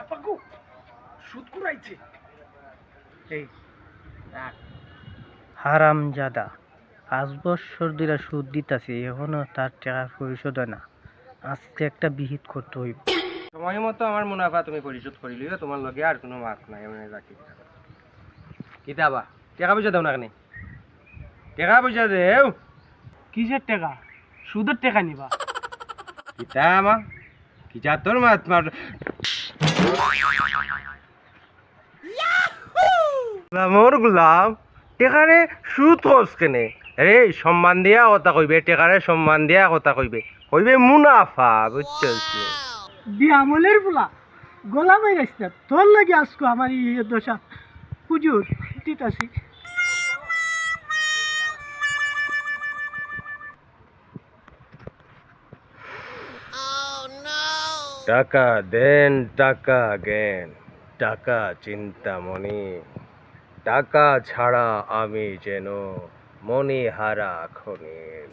আপাকু সুদ কুড়াইছে এই রাখ। হারামজাদা পাঁচ বছর ধরে সুদ দিতাছে এখনও তার টাকা পরিশোধ হয় না। আজকে একটা বিহিত করতে হইব। সময় মতো আমার মুনাফা তুমি পরিশোধ করে লিও তোমার লগে আর কোনো মাত নাই এমনি রাখি কিতাবা টাকা পয়সা দাও না কেন? টাকা পয়সা দেও। কিসের টাকা? সুদের টাকা নিবা। কিতা আমা কিতা তোর মাত মার? মোর গুলাম টেকারে সুদ খোঁজ কেনে? রে সম্মান দিয়া কথা কইবে টেকারে সম্মান দিয়া কথা কইবে। কইবে মুনাফা বুঝছিস বিয়ামলের বলা গোলামাই রাস্তা তোর লাগে আজকে আমার ইয়ে দশা হুজুর দিতাছি। টাকা দেন টাকা জ্ঞান টাকা চিন্তামণি টাকা ছাড়া আমি যেন মণিহারা খনির।